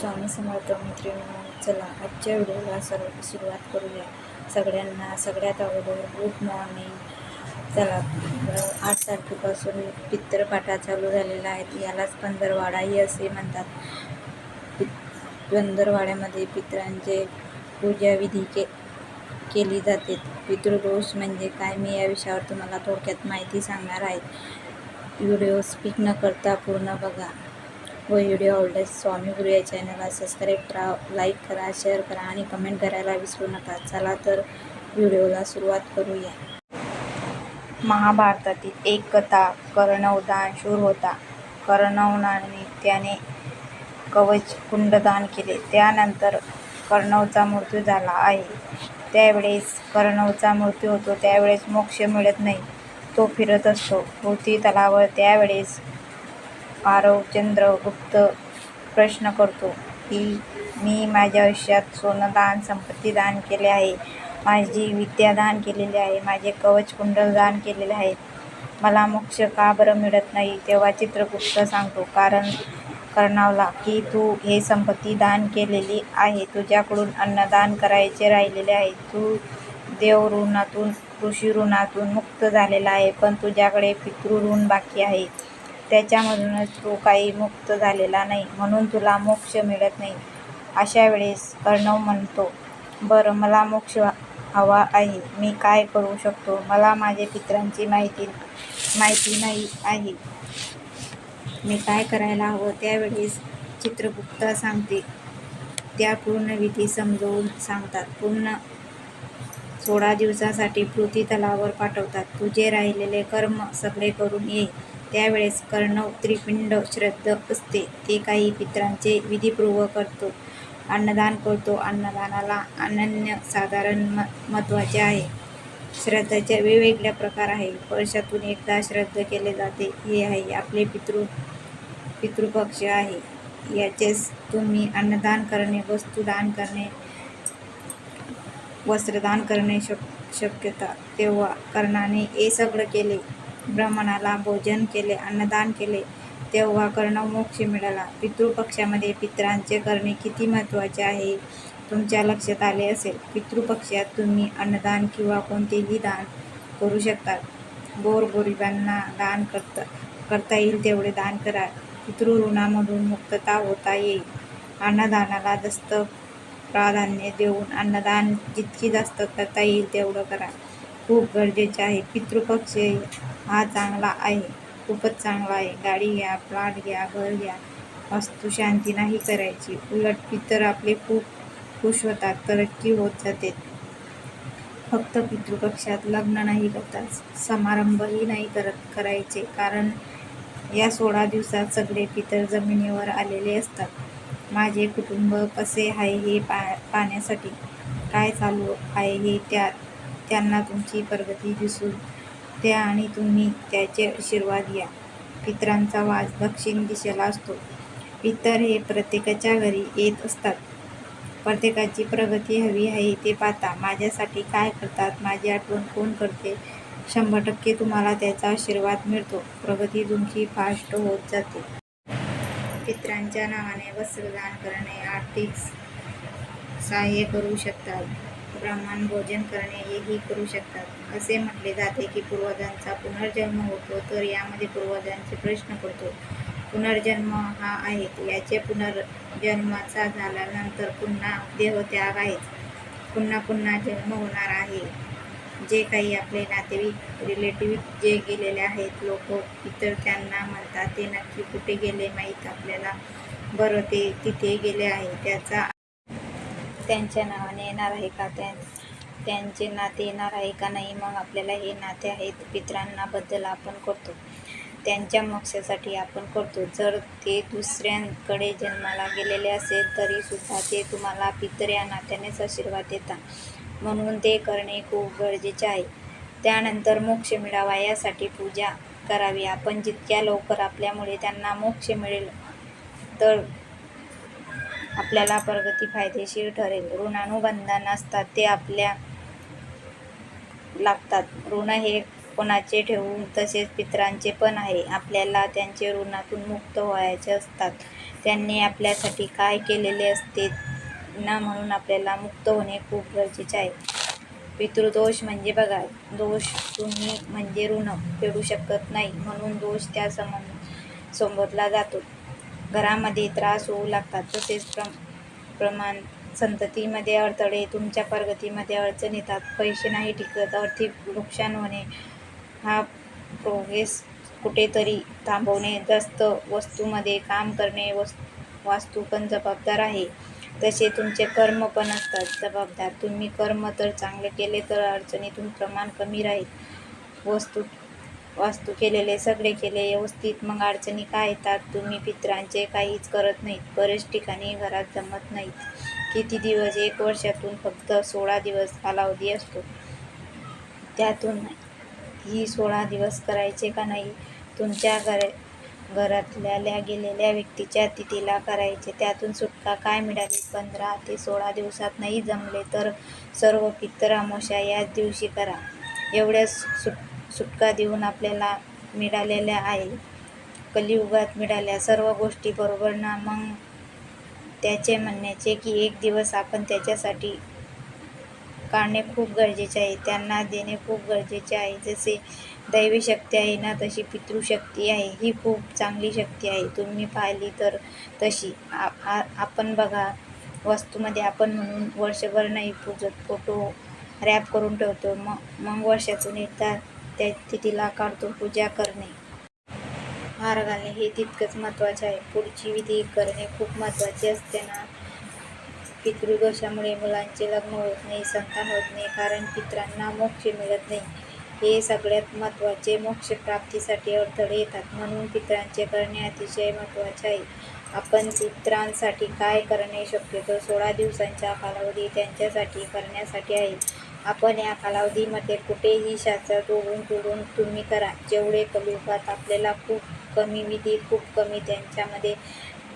स्वामी समर्थ मैत्रिणी चला आजच्या व्हिडिओला सर्व सुरुवात करूया. सगळ्यांना सगळ्यात अगोदर गुड मॉर्निंग चला आठ तारखेपासून पितृपाठा चालू झालेला आहे. यालाच पंधरवाडाही असे म्हणतात. पि पंधरवाड्यामध्ये पितरांचे पूजाविधी के केली जाते. पितृदोष म्हणजे काय मी या विषयावर तुम्हाला थोडक्यात माहिती सांगणार आहे. व्हिडिओ स्पीक न करता पूर्ण बघा. व व्हिडिओ आवडल्यास स्वामी गुरु या चॅनलला सबस्क्राईब करा लाईक करा शेअर करा आणि कमेंट करायला विसरू नका. चला तर व्हिडिओला सुरुवात करूया. महाभारतातील एक कथा कर्णवदान शूर होता. कर्णवनाने त्याने कवच कुंडदान केले. त्यानंतर कर्णवचा मृत्यू झाला आहे. त्यावेळेस कर्णवचा मृत्यू होतो. त्यावेळेस मोक्ष मिळत नाही. तो फिरत असतो. पृथ्वी तलावर त्यावेळेस आरव चंद्रगुप्त प्रश्न करतो. की मी माझ्या आयुष्यात सोनं दान संपत्ती दान केले आहे. माझी विद्या दान केलेली आहे. माझे कवच कुंडल दान केलेले आहे मला मोक्ष का बरं मिळत नाही? तेव्हा चित्रगुप्त सांगतो कारण कर्णावला की तू हे संपत्ती दान केलेली आहे. तुझ्याकडून अन्नदान करायचे राहिलेले आहे. तू देव ऋणातून ऋषी ऋणातून मुक्त झालेला आहे. पण तुझ्याकडे पितृ ऋण बाकी आहे. त्याच्यामधूनच तू काही मुक्त झालेला नाही म्हणून तुला मोक्ष मिळत नाही. अशा वेळेस कर्णव म्हणतो बरं मला मोक्ष हवा आहे. मी काय करू शकतो? मला माझ्या पित्रांची माहिती माहिती नाही आहे. मी काय करायला हवं? त्यावेळेस चित्रगुप्त सांगते. त्या पूर्ण विधी समजवून सांगतात. पूर्ण सोळा दिवसासाठी पृथ्वी तलावर पाठवतात. तुझे राहिलेले कर्म सगळे करून ये. त्यावेळेस कर्णव त्रिपिंड श्रद्ध असते. ते काही पित्रांचे विधीपूर्वक करतो. अन्नदान करतो. अन्नदानाला अनन्य साधारण म महत्त्वाचे आहे. श्रद्धाचे वेगवेगळ्या प्रकार आहे वर्षातून एकदा श्रद्ध केले जाते. हे आहे आपले पितृ पितृपक्ष आहे. याचेच तुम्ही अन्नदान करणे वस्तुदान करणे वस्त्रदान करणे शक शक्यता. तेव्हा कर्णाने हे सगळं केले. ब्राह्मणाला भोजन केले अन्नदान केले तेव्हा कर्ण मोक्ष मिळाला. पितृपक्षामध्ये पितरांचे करणे किती महत्त्वाचे आहे तुमच्या लक्षात आले असेल. पितृपक्षात तुम्ही अन्नदान किंवा कोणतेही दान करू शकता. गोरगोरिबांना दान करता करता येईल तेवढे दान करा. पितृऋणामधून मुक्तता होता येईल. अन्नदानाला जास्त प्राधान्य देऊन अन्नदान जितकी जास्त करता येईल तेवढं करा. खूप गरजेचे आहे. पितृपक्ष हा चांगला आहे. खूपच चांगला आहे. गाडी घ्या प्लॉट घ्या घर घ्या. वास्तुशांती नाही करायची. उलट पितर आपले खूप खुश होतात तरक्की होत जाते. फक्त पितृपक्षात लग्न नाही करतात. समारंभही नाही करत करायचे. कारण या सोळा दिवसात सगळे पितर जमिनीवर आलेले असतात. माझे कुटुंब कसे आहे हे पा पाहण्यासाठी. काय चालू आहे हे त्या त्यांना तुमची प्रगती दिसून द्या आणि तुम्ही त्याचे आशीर्वाद घ्या. पितरांचा वास दक्षिण दिशेला असतो. पितर हे प्रत्येकाच्या घरी येत असतात. प्रत्येकाची प्रगती हवी आहे ते पाहता. माझ्यासाठी काय करतात? माझी आठवण कोण करते? शंभर टक्के तुम्हाला त्याचा आशीर्वाद मिळतो. प्रगती तुमची फास्ट होत जाते. पितरांच्या नावाने वस्त्रदान करणे आर्थिक सहाय्य करू शकतात. ब्राह्मण भोजन करणे हेही करू शकतात. असे म्हटले जाते की पूर्वजांचा पुनर्जन्म होतो तर यामध्ये पूर्वजांचे प्रश्न पडतो. पुनर्जन्म हा आहे याचे पुनर्जन्माचा झाल्यानंतर पुन्हा देहत्याग आहेच. पुन्हा पुन्हा जन्म होणार आहे. जे काही आपले नातेवाईक रिलेटिव्ह जे गेलेले आहेत लोक इतर त्यांना म्हणतात ते नक्की कुठे गेले माहीत आपल्याला? बरं ते तिथे गेले आहे. त्याचा त्यांच्या नावाने येणार आहे का? त्या त्यांचे नाते येणार आहे का नाही? मग आपल्याला हे नाते आहेत पितरांनाबद्दल आपण करतो. त्यांच्या मोक्षासाठी आपण करतो. जर ते दुसऱ्यांकडे जन्माला गेलेले असेल तरीसुद्धा ते तुम्हाला पितर या नात्यानेच आशीर्वाद देतात. म्हणून ते करणे खूप गरजेचे आहे. त्यानंतर मोक्ष मिळावा यासाठी पूजा करावी. आपण जितक्या लवकर आपल्यामुळे त्यांना मोक्ष मिळेल तर आपल्याला प्रगती फायदेशीर ठरेल. ऋणानुबंधन असतात ते आपल्या लागतात. ऋण हे कोणाचे ठेवून तसेच पितरांचे पण आहे. आपल्याला त्यांचे ऋणातून मुक्त व्हायचे असतात. त्यांनी आपल्यासाठी काय केलेले असते ना म्हणून आपल्याला मुक्त होणे खूप गरजेचे आहे. पितृदोष म्हणजे बघा दोष तुम्ही म्हणजे ऋण फेडू शकत नाही म्हणून दोष त्या सम संबोधला जातो. घरामध्ये त्रास होऊ लागतात. तसेच प्र प्रमाण संततीमध्ये अडथळे तुमच्या प्रगतीमध्ये अडचण येतात. पैसे नाही टिकत आर्थिक नुकसान होणे हा प्रोग्रेस कुठेतरी थांबवणे. जास्त वस्तूमध्ये काम करणे वस् वास्तू पण जबाबदार आहे. तसे तुमचे कर्म पण असतात जबाबदार. तुम्ही कर्म तर चांगले केले तर अडचणीतून प्रमाण कमी राहील. वस्तू वास्तू केलेले सगळे केले व्यवस्थित मग अडचणी काय येतात तुम्ही पित्रांचे काहीच करत नाहीत. बरेच ठिकाणी घरात जमत नाहीत. किती दिवस? एक वर्षातून फक्त सोळा दिवस कालावधी असतो. त्यातून ही सोळा दिवस करायचे का नाही? तुमच्या घर घरातल्या गेलेल्या व्यक्तीच्या तिथीला करायचे. त्यातून सुटका काय मिळाली? पंधरा ते सोळा दिवसात नाही जमले तर सर्व पित्तर अमावस्या याच दिवशी करा. एवढ्या सुट सुटका देऊन आपल्याला मिळालेल्या आहे. कलियुगात मिळाल्या सर्व गोष्टी बरोबर ना? मग त्याचे म्हणण्याचे की एक दिवस आपण त्याच्यासाठी काढणे खूप गरजेचे आहे. त्यांना देणे खूप गरजेचे आहे. जसे दैवी शक्ती आहे ना तशी पितृशक्ती आहे. ही खूप चांगली शक्ती आहे. तुम्ही पाहिली तर तशी. आ आ आपण बघा वस्तूमध्ये आपण म्हणून वर्षभर नाही पूजत फोटो रॅप करून ठेवतो. मग मग वर्षातून एकदा त्या तिथीला काढतो पूजा करणे. हार घालणे हे तितकंच महत्त्वाचे आहे. पुढची विधी करणे खूप महत्त्वाचे असते ना. पितृदोषामुळे मुलांचे लग्न होत नाही संतान होत नाही कारण पित्रांना मोक्ष मिळत नाही. हे सगळ्यात महत्त्वाचे मोक्ष प्राप्तीसाठी अडथळे येतात. म्हणून पित्रांचे करणे अतिशय महत्त्वाचे आहे. आपण पित्रांसाठी काय करणे शक्यतो? सोळा दिवसांच्या कालावधी त्यांच्यासाठी करण्यासाठी आहे. आपण या कालावधीमध्ये कुठेही शास्त्र ओढून तोडून तुम्ही करा. जेवढे कलियुगात आपल्याला खूप कमी विधी खूप कमी त्यांच्यामध्ये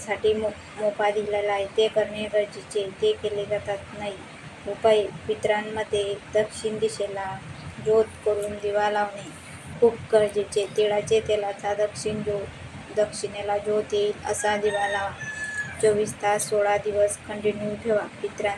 साठी मो मोपा दिलेला आहे ते करणे गरजेचे ते केले जातात नाही. उपाय पित्रांमध्ये दक्षिण दिशेला ज्योत करून दिवा लावणे खूप गरजेचे तिळाचे तेलाचा दक्षिण ज्योत दक्षिणेला ज्योत येईल असा दिवा लावा. चोवीस तास सोळा दिवस कंटिन्यू ठेवा. पित्रां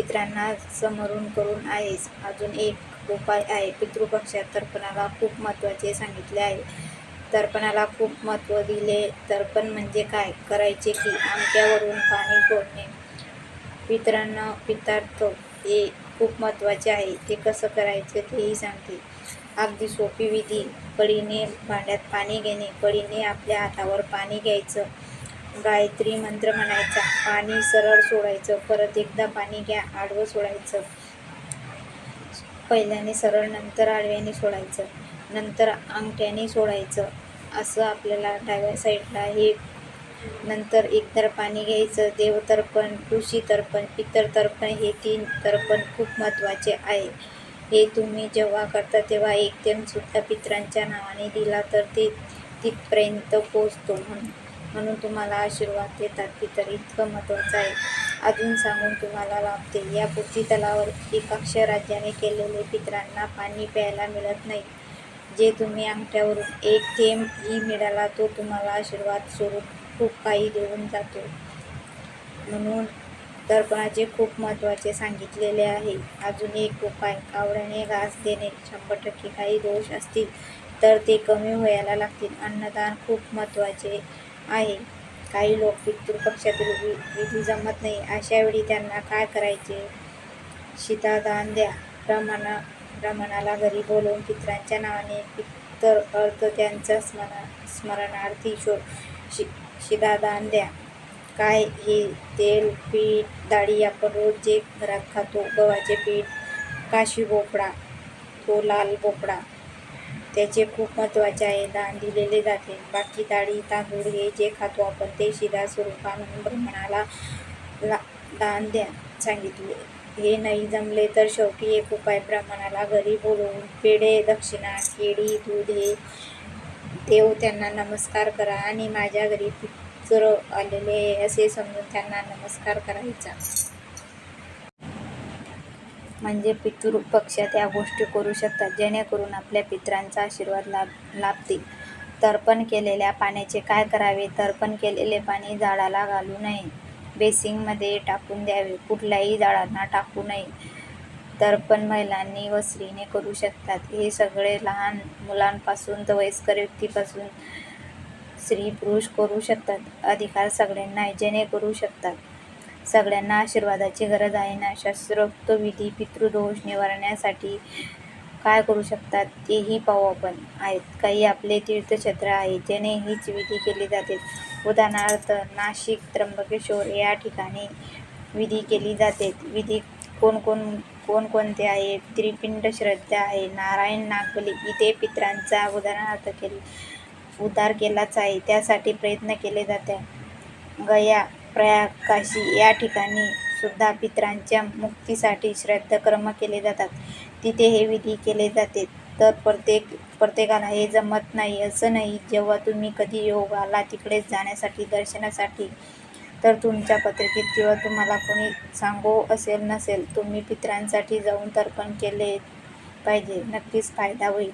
पित्रांना समरून करून आहेच अजून एक उपाय आहे. पितृपक्षात तर्पणाला खूप महत्त्वाचे सांगितले आहे. तर्पणाला खूप महत्त्व दिले. तर्पण म्हणजे काय? करायचे की आमच्यावरून पाणी फोडणे पितरांना पितार्थ हे खूप महत्त्वाचे आहे. ते कसं करायचं तेही सांगते. अगदी सोपी विधी. कळीने भांड्यात पाणी घेणे. कळीने आपल्या हातावर पाणी घ्यायचं. गायत्री मंत्र म्हणायचा. पाणी सरळ सोडायचं. परत एकदा पाणी घ्या आडवं सोडायचं. पहिल्याने सरळ नंतर आडव्याने सोडायचं. नंतर अंगठ्याने सोडायचं. असं आपल्याला डाव्या साईडला हे नंतर एकतर पाणी घ्यायचं. देवतर्पण ऋषी तर्पण पितर तर्पण हे तीन तर्पण खूप महत्त्वाचे आहे. हे तुम्ही जेव्हा करता तेव्हा एक सुद्धा पित्रांच्या नावाने दिला तर ते तिथपर्यंत पोचतो म्हणून. म्हणून तुम्हाला आशीर्वाद देतात की तर इतकं महत्त्वाचं आहे. अजून सांगून तुम्हाला लाभते. या पृथ्वी तलावर एकाक्ष राज्याने केलेले पितरांना पाणी प्यायला मिळत नाही. जे तुम्ही अंगठ्यावरून एक थेंब ही मिळाला तो तुम्हाला आशीर्वाद स्वरूप खूप काही देऊन जातो. म्हणून दर्पणाचे खूप महत्त्वाचे सांगितलेले आहे. अजून एक उपाय. कावड्याने घास देणे. शंभर टक्के काही दोष असतील तर ते कमी व्हायला लागतील. अन्नदान खूप महत्त्वाचे आहे. काही लोक पितृपक्षातील वि विधी जमत नाही. अशावेळी त्यांना काय करायचे? शीतादान द्या ब्राह्मणा ब्राह्मणाला घरी बोलवून पित्रांच्या नावाने पितर अर्थ त्यांचा स्मरण स्मरणार्थी शो शि शिदादान द्या काय हे? तेल पीठ डाळी आपण रोज जे घरात खातो. गव्हाचे पीठ काशी भोपळा तो लाल भोपळा. त्याचे खूप महत्त्वाचे आहे. दान दिलेले जाते. बाकी डाळी तांदूळ हे जे खातो आपण ते शिदा स्वरूपा म्हणून ब्राह्मणाला ला दान द्या सांगितले. हे नाही जमले तर शेवटी एक उपाय ब्राह्मणाला घरी बोलवून पेढे दक्षिणा केळी दूध हे देव त्यांना नमस्कार करा आणि माझ्या घरी पित्र आलेले आहे असे समजून त्यांना नमस्कार करायचा. म्हणजे पितृपक्ष या गोष्टी करू शकतात. जेणेकरून आपल्या पितरांचा आशीर्वाद लाभ लाभतील. तर्पण केलेल्या पाण्याचे काय करावे? तर्पण केलेले पाणी झाडाला घालू नये. बेसिंगमध्ये टाकून द्यावे. कुठल्याही झाडांना टाकू नये. तर्पण महिलांनी व स्त्रीने करू शकतात. हे सगळे लहान मुलांपासून तर वयस्कर व्यक्तीपासून स्त्री पुरुष करू शकतात. अधिकार सगळ्यांना जेणे करू शकतात. सगळ्यांना आशीर्वादाची गरज आहे ना? शास्त्रोक्त विधी पितृदोष निवारण्यासाठी काय करू शकतात? तेही पाहू आपण. आहेत. काही आपले तीर्थक्षेत्र आहे ज्याने हीच विधी केली जाते. उदाहरणार्थ नाशिक त्र्यंबकेश्वर या ठिकाणी विधी केली जाते. विधी कोण कोण कोणकोणते आहे? त्रिपिंड श्रद्धा आहे. नारायण नागबली इथे पित्रांचा उदाहरणार्थ केले उद्धार केलाच आहे. त्यासाठी प्रयत्न केले जाते. गया प्रयाग काशी या ठिकाणी सुद्धा पितरांच्या मुक्तीसाठी श्राद्धकर्म केले जातात. तिथे हे विधी केले जाते. तर प्रत्येक प्रत्येकाला हे जमत नाही असं नाही जेव्हा तुम्ही कधी योग आला तिकडेच जाण्यासाठी दर्शनासाठी तर तुमच्या पत्रिकेत किंवा तुम्हाला कोणी सांगू असेल नसेल तुम्ही पित्रांसाठी जाऊन तर्पण केले पाहिजे. नक्कीच फायदा होईल.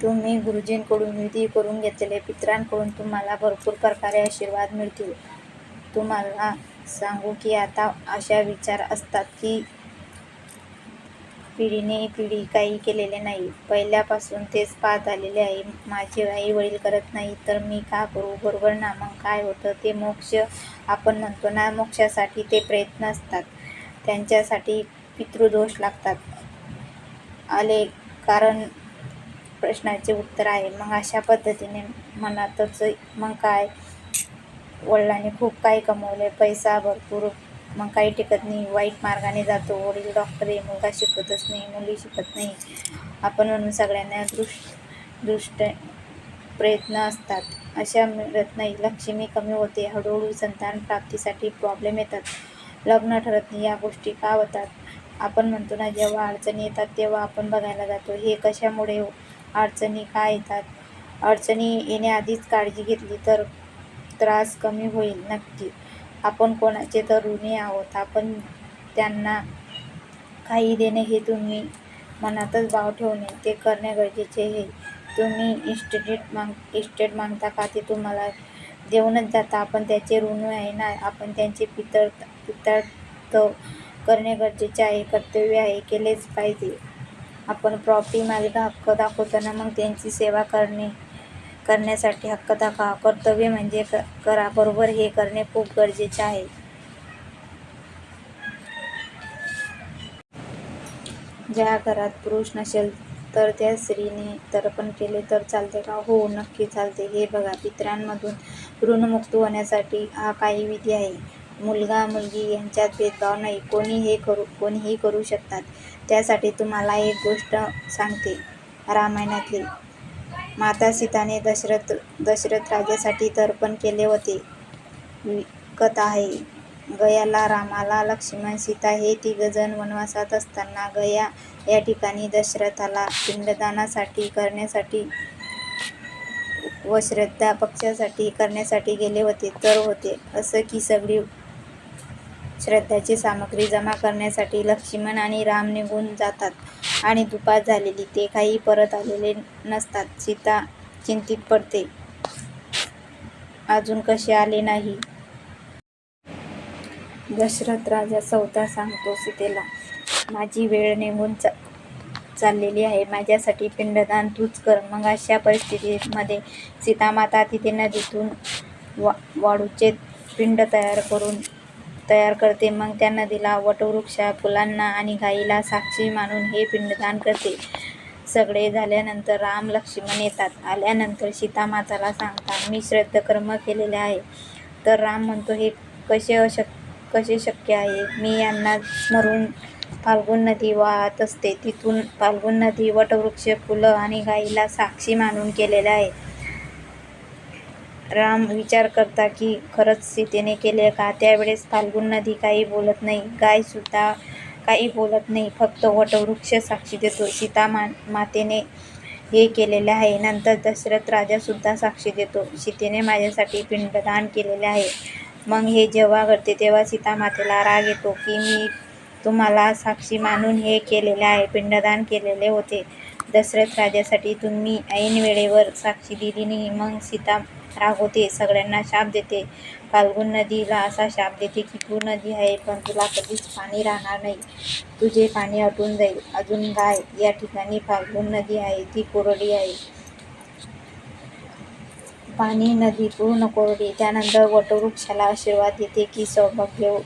तुम्ही गुरुजींकडून विधी करून घेतलेले पित्रांकडून तुम्हाला भरपूर प्रकारे आशीर्वाद मिळतील. तुम्हाला सांगू की आता अशा विचार असतात की पिढीने पिढी काही केलेले नाही. पहिल्यापासून तेच पाहत आलेले आहे. माझे आई वडील करत नाही तर मी का करू? बरोबर ना मग काय होतं? ते मोक्ष आपण म्हणतो ना मोक्षासाठी ते प्रयत्न असतात. त्यांच्यासाठी पितृदोष लागतात. आले कारण प्रश्नाचे उत्तर आहे. मग अशा पद्धतीने मनातच मग काय? वडिलांनी खूप काही कमवले. पैसा भरपूर मग काही टिकत नाही. वाईट मार्गाने जातो. वडील डॉक्टर आहे. मुलगा शिकतच नाही. मुली शिकत नाही. आपण म्हणून सगळ्यांना दृश दृष्ट प्रयत्न असतात. अशा मिळत नाही लक्ष्मी कमी होते. हळूहळू संतान प्राप्तीसाठी प्रॉब्लेम येतात. लग्न ठरत नाही. या गोष्टी का होतात? आपण म्हणतो ना जेव्हा अडचणी येतात तेव्हा आपण बघायला जातो. हे कशामुळे हो, अडचणी का येतात? अडचणी येण्याआधीच काळजी घेतली तर त्रास कमी होईल नक्की. आपण कोणाचे तर ऋणी आहोत? आपण त्यांना काही देणे हे तुम्ही मनातच भाव ठेवणे ते करणे गरजेचे आहे. तुम्ही इस्टेट माग इस्टेट मागता का ते तुम्हाला देऊनच जाता. आपण त्याचे ऋण आहे ना? आपण त्यांचे पितळ पितळ करणे गरजेचे आहे. कर्तव्य आहे. केलेच पाहिजे. आपण प्रॉपर्टी मालिका हक्क दाखवताना मग त्यांची सेवा करणे करण्यासाठी हक्क दाखवा. कर्तव्य म्हणजे क करा. बरोबर हे करणे खूप गरजेचे आहे. ज्या घरात पुरुष नसेल तर त्या स्त्रीने तर्पण केले तर चालते का? हो नक्की चालते. हे बघा पित्रांमधून ऋणमुक्त होण्यासाठी हा काही विधी आहे. मुलगा मुलगी यांच्यात भेदभाव नाही. कोणी हे करू कोणीही करू शकतात. त्यासाठी तुम्हाला एक गोष्ट सांगते. रामायणातली माता सीताने दशरथ दशरथ राजासाठी तर्पण केले होते. कथा आहे गयाला रामाला लक्ष्मण सीता हे तिघजण वनवासात असताना गया या ठिकाणी दशरथाला पिंडदानासाठी करण्यासाठी व श्रद्धा पक्षासाठी करण्यासाठी गेले होते तर होते. असं की सगळी श्रद्धाची सामग्री जमा करण्यासाठी लक्ष्मण आणि राम निघून जातात आणि दुपार झालेली ते काही परत आलेले नसतात. सीता चिंतित पडते. अजून कसे आले नाही? दशरथ राजा चौथा सांगतो सीतेला माझी वेळ निघून चा चाललेली आहे. माझ्यासाठी पिंडदान तूच कर. मग अशा परिस्थितीमध्ये सीतामाता तिथे नदीतून वा वाळूचे पिंड तयार करून तयार करते. मग त्या नदीला वटवृक्षा फुलांना आणि गाईला साक्षी मानून हे पिंडदान करते. सगळे झाल्यानंतर राम लक्ष्मण येतात. आल्यानंतर सीतामाताला सांगतात मी श्रद्धकर्म केलेले आहे. तर राम म्हणतो हे कसे अशक कसे शक्य आहे? मी यांना मरून फाल्गुन नदी वाहत असते. तिथून फाल्गुन नदी वटवृक्ष फुलं आणि गाईला साक्षी मानून केलेले आहे. राम विचार करता की खरंच सीतेने केले का? त्यावेळेस फाल्गुन नदी काही बोलत नाही. गायसुद्धा काही बोलत नाही. फक्त वटवृक्ष साक्षी देतो. सीता मा मातेने हे केलेले आहे. नंतर दशरथ राजासुद्धा साक्षी देतो. सीतेने माझ्यासाठी पिंडदान केलेले आहे. मग हे जेव्हा घडते तेव्हा सीता मातेला राग येतो की मी तुम्हाला साक्षी मानून हे केलेले आहे. पिंडदान केलेले होते. दशरथ राजासाठी तुम्ही ऐन वेळेवर साक्षी दिली नाही. मग सीता रागवते सगळ्यांना शाप देते. फाल्गुन नदीला असा शाप देते की तू नदी आहे पण तुला कधीच पाणी राहणार नाही. तुझे पाणी अटून जाईल. अजून गाय या ठिकाणी फाल्गुन नदी आहे ती कोरडी आहे. पाणी नदी पूर्ण कोरडी. त्यानंतर वटवृक्षाला आशीर्वाद देते की सौभाग्य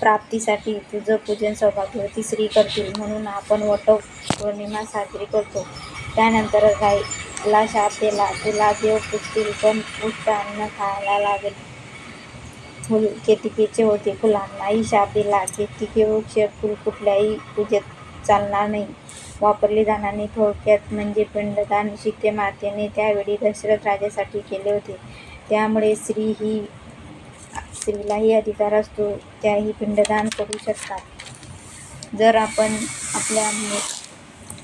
प्राप्तीसाठी तुझं पूजन सौभाग्यवती स्त्री करतील म्हणून आपण वट पौर्णिमा साजरी करतो. त्यानंतर ला शाप दिला तुला देव पुजतील पण पुष्ट अन्न खायला लागेल. फुल केतिकेचे होते फुलांनाही शाप दिला केतिके वृक्ष फुल कुठल्याही पूजेत चालणार नाही. वापरले जाणारी थोडक्यात म्हणजे पिंडदान सीते मातेने त्यावेळी दशरथ राजासाठी केले होते. त्यामुळे स्त्री ही स्त्रीलाही अधिकार असतो त्याही पिंडदान करू शकतात. जर आपण आपल्या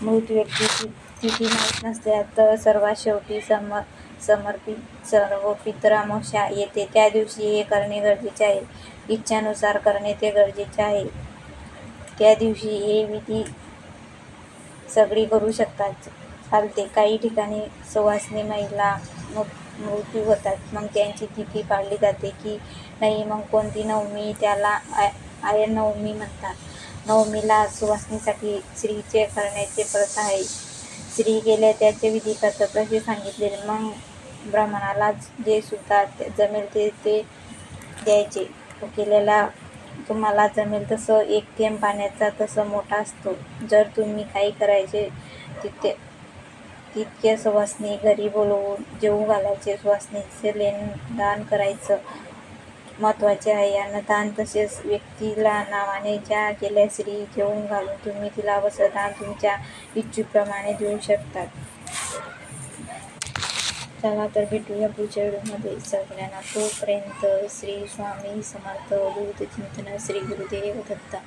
मृत व्यक्तीची स्थिती माहीत नसल्या तर सर्वात शेवटी सम समर्पित सर्व पितरामोक्षा येते. त्या दिवशी हे करणे गरजेचे आहे. इच्छानुसार करणे ते गरजेचे आहे. त्या दिवशी हे विधी सगळी करू शकतात. चालते. काही ठिकाणी सुवासनी महिला मृ- मृत्यू होतात. मग त्यांची तिथी पाळली जाते की नाही मग कोणती नवमी त्याला आय आय नवमी म्हणतात. नवमीला सुवासनीसाठी स्त्रीचे करण्याचे प्रथा आहे. स्त्री गेल्या त्याचे विधी करतात असे सांगितले मग ब्राह्मणाला जे सुद्धा ते- जमेल ते ते द्यायचे. केलेला तुम्हाला जमेल तसं एक थेंब पाण्याचा तसं मोठा असतो. जर तुम्ही काही करायचे तिथे तितके सुवासनी घरी बोलवून जेवू घालायचे सुवासनीचे लेनदान करायचं. महत्त्वाचे आहे. अन्नदान तसेच व्यक्तीला नावाने ज्या केल्या स्त्री जेवून घालून तुम्ही तिला वस्त्रदान तुमच्या इच्छेप्रमाणे देऊ शकतात. चला तर भेटूया पुढच्या व्हिडिओमध्ये. सगळ्यांना तोपर्यंत श्री स्वामी समर्थ दूध चिंतन श्री गुरुदेव दत्ता.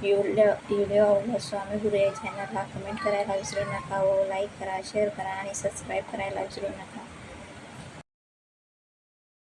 व्हिडिओ व्हिडिओ आवडला स्वामी गुरु या चॅनलला कमेंट करायला विसरू नका व लाईक करा शेअर करा आणि सबस्क्राईब करायला विसरू नका.